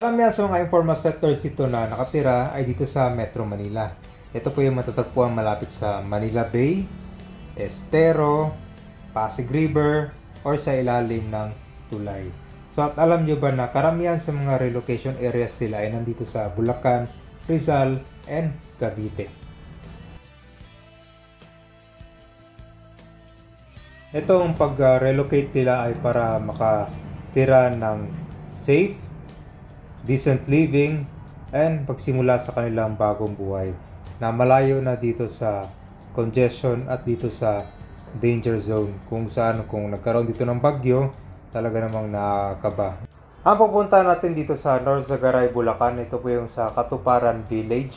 Karamihan sa mga informal sectors dito na nakatira ay dito sa Metro Manila. Ito po yung matatagpuan malapit sa Manila Bay, Estero, Pasig River, or sa ilalim ng Tulay. So at alam nyo ba na karamihan sa mga relocation areas sila ay nandito sa Bulacan, Rizal, and Cavite. Itong pag-relocate nila ay para makatira ng safe, decent living, and pagsimula sa kanilang bagong buhay na malayo na dito sa congestion at dito sa danger zone kung saan kung nagkaroon dito ng bagyo talaga namang nakakaba. Ang pupunta natin dito sa North Zagaray, Bulacan, ito po yung sa Katuparan Village.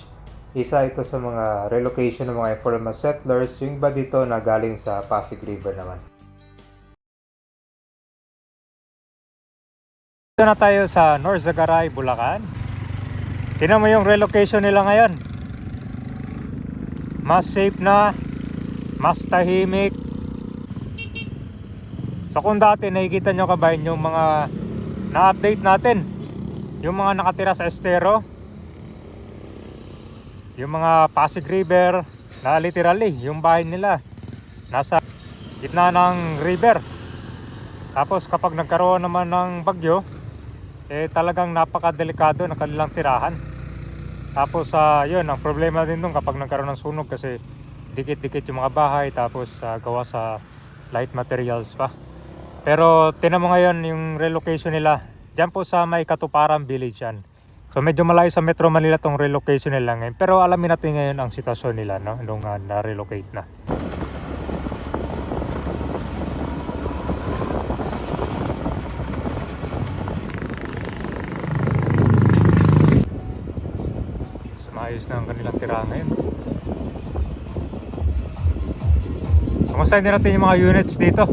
Isa ito sa mga relocation ng mga informal settlers, yung iba dito na galing sa Pasig River naman. Dito na tayo sa North Zagaray, Bulacan. Tingnan mo yung relocation nila ngayon. Mas safe na, mas tahimik. So kung dati nakikita nyo kabayan yung mga na-update natin, yung mga nakatira sa Estero, yung mga Pasig River, na literally, yung bahay nila, nasa gitna ng river. Tapos kapag nagkaroon naman ng bagyo, eh talagang napakadelikado ng kanilang tirahan. Tapos sa yun, ang problema din doon kapag nagkaroon ng sunog kasi dikit-dikit yung mga bahay tapos ah, gawa sa light materials pa. Pero tinan mo ngayon yung relocation nila. Diyan po sa may Katuparan Village yan. So medyo malayo sa Metro Manila tong relocation nila ngayon. Pero alamin natin ngayon ang sitwasyon nila no nung ah, na-relocate na. Maayos na ang kanilang tirahan ngayon. Kumusta din natin yung mga units dito?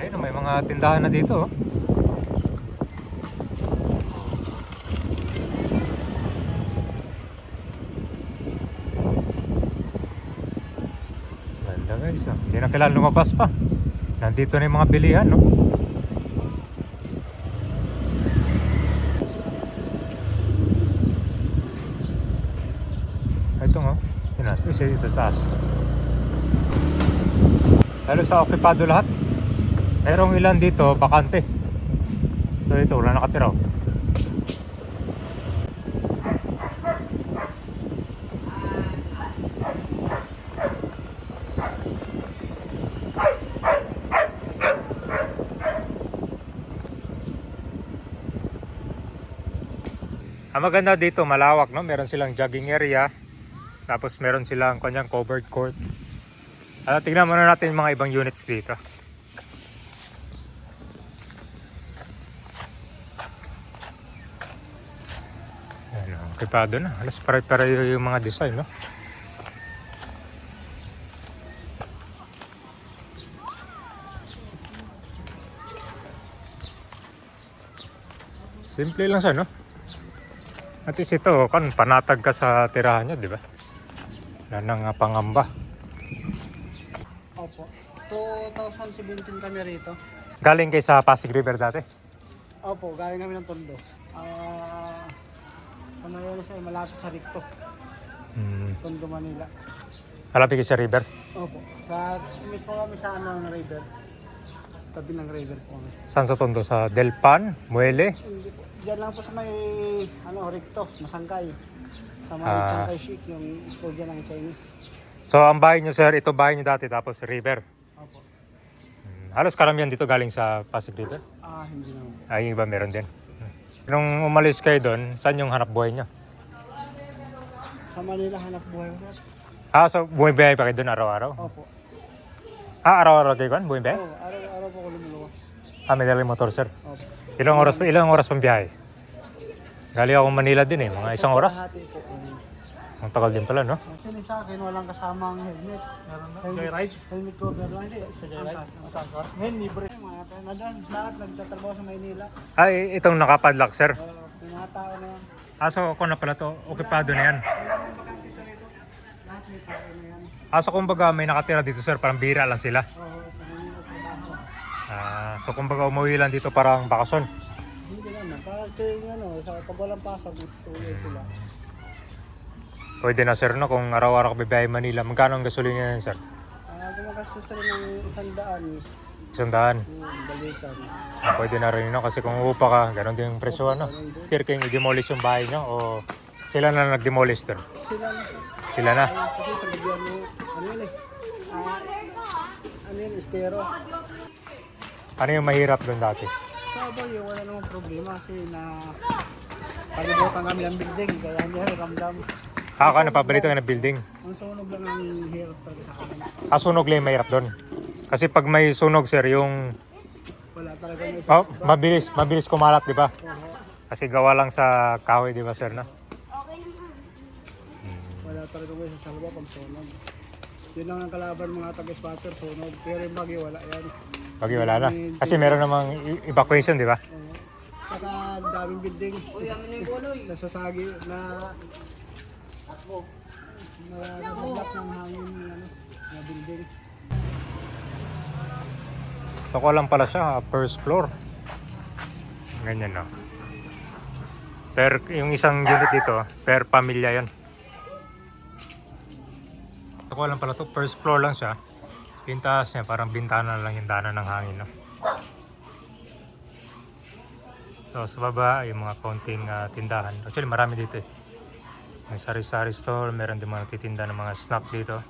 Ayun, may mga tindahan na dito. Oh. Ganda guys. ah. Hindi na kailangan lumabas pa. Nandito na yung mga bilihan, no? Ito nga. Isa dito sa taas. Lalo sa okupado lahat. Merong ilan dito, bakante. So ito, wala nakatira. oh. Ang maganda dito, malawak, no? Meron silang jogging area. Tapos meron silang kanyang covered court. Ano, tingnan muna natin yung mga ibang units dito. Ayan, oh, okupado na. Alas pare-pareho yung mga design, no? Simple lang siya, no? At least ito, kan panatag ka sa tirahan nyo, di ba? Wala nang ah, pangamba. Opo. 2017 kami rito. Galing kay sa Pasig River dati. Opo, galing kami ng Tondo. Ah, sa ngayon sa malapit sa Ricto, Hmm. Tondo, Manila. Malapit kay sa river. Opo. Sa mismo kami sa ano ng river. Tabi ng river po kami. Saan sa Tondo? Sa Delpan, Muele. Hindi po. Diyan lang po sa may ano Ricto, Masangkay. Sa may Ah. Chiangkai Shik, yung school dyan ng Chinese. So ang bahay nyo sir, ito bahay nyo dati tapos river. Opo. Hmm. Halos karamihan dito galing sa Pasig River. Ah, hindi naman. Ay, yung iba meron din. Hmm. Nung umalis kayo doon, saan yung hanap buhay nyo? Sa Manila, hanap buhay ko, sir. Ah, so bumibiyahe pa kayo doon araw-araw? Opo. Ah, araw-araw kayo kan? Bumibiyahe? Oo, araw-araw po ko lumuluwas. Ah, may dalang motor sir. Opo. Ilang oras ilang oras pang biyahe? Galing ako Manila din eh, mga isang oras. Kalahati po. Ang tagal din pala, no? Actually sa akin, walang kasamang helmet. Meron ba? Joyride? Helmet cover lang. Hindi, sa Joyride. Saan ka? Ngayon, libre. Mga tayo na dyan. Lahat nagtatrabaho sa Maynila. Ah, itong nakapadlock sir. Uh, mga tao na yan. Ah, so ako na pala to, okupado na yan. Ah, so kumbaga may nakatira dito sir, parang bira lang sila. Oo. Ah, so kumbaga umuwi lang dito parang bakasyon. Hindi naman. Para tuwing ano, sa pag walang pasok, susuloy sila. Pwede na sir no kung araw-araw ka bibiyahe Manila. Magkano ang gasolina yan sir? Ah, gumagastos rin ng isang daan, Isang daan. balikan. Ah, Pwede na rin no kasi kung upa ka, ganun din yung presyo ano. Sir, kayong i-demolish yung bahay nyo o sila na nag-demolish doon? Sila na. Sila na. Ah, kasi sa bigyan mo, ano yun eh, ah, ano yun, estero. Ano yung mahirap doon dati? Sa boy, wala namang problema kasi na palibutan kami ng building, kaya hindi ramdam. Ah, ka napapalitan ka ng building. Ang sunog lang ang hirap talaga sa akin. Ah, sunog lang yung mahirap doon. Kasi pag may sunog sir, yung Wala talaga may oh, mabilis, mabilis kumalat, di ba? Kasi gawa lang sa kahoy, di ba sir na? Wala talaga may sasalba pag sunog. Yun lang ang kalaban mga taga-spotter, sunog. Pero yung bagay, wala yan. Pag wala na. Kasi meron namang evacuation, di ba? Oo. Saka ang daming building. Nasasagi na na nabublak ng hangin ng ano, na building. So ko lang pala siya, first floor. Ganyan no. Per, yung isang unit dito, per pamilya yan. So ko lang pala to, first floor lang siya. Yung taas niya, parang bintana lang yung dana ng hangin. No? So sa baba, yung mga kaunting ah, tindahan. Actually marami dito eh. May sari-sari store, meron din mga nagtitinda ng mga snack dito.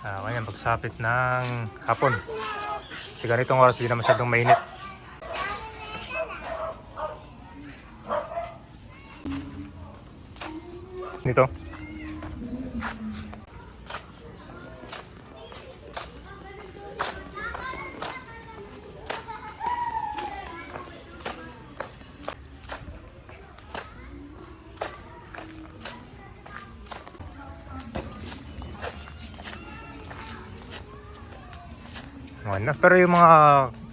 Ah, uh, pagsapit ng hapon. Kasi ganitong oras hindi na masyadong mainit. Dito. Ano, pero yung mga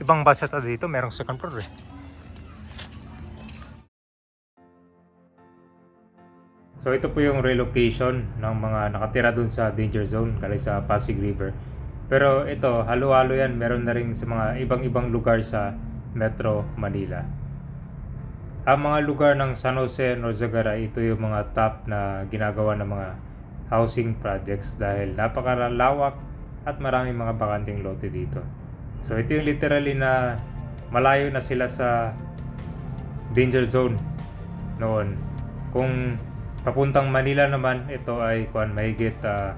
ibang bus ata dito, merong second floor eh. So ito po yung relocation ng mga nakatira dun sa danger zone kalay sa Pasig River. Pero ito, halo-halo yan. Meron na rin sa mga ibang-ibang lugar sa Metro Manila. Ang mga lugar ng San Jose, Norzagara, ito yung mga top na ginagawa ng mga housing projects dahil napakalawak at maraming mga bakanting lote dito. So ito yung literally na malayo na sila sa danger zone noon. Kung papuntang Manila naman, ito ay kuan mahigit 1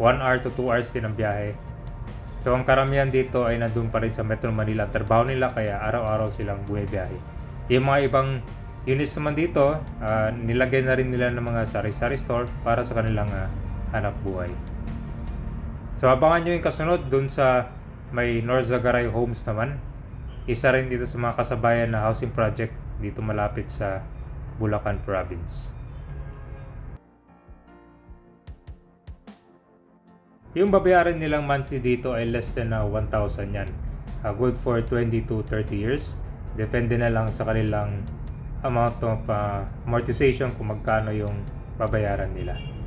hour to 2 hours din ang biyahe. So ang karamihan dito ay nandun pa rin sa Metro Manila. Trabaho nila kaya araw-araw silang bumibiyahe. Yung mga ibang units naman dito, ah, nilagay na rin nila ng mga sari-sari store para sa kanilang ah, hanap buhay. So abangan nyo yung kasunod dun sa may North Zagaray Homes naman. Isa rin dito sa mga kasabayan na housing project dito malapit sa Bulacan Province. Yung babayaran nilang monthly dito ay less than na 1,000 yan. Uh, good for 20 to 30 years. Depende na lang sa kanilang amount of uh, amortization kung magkano yung babayaran nila.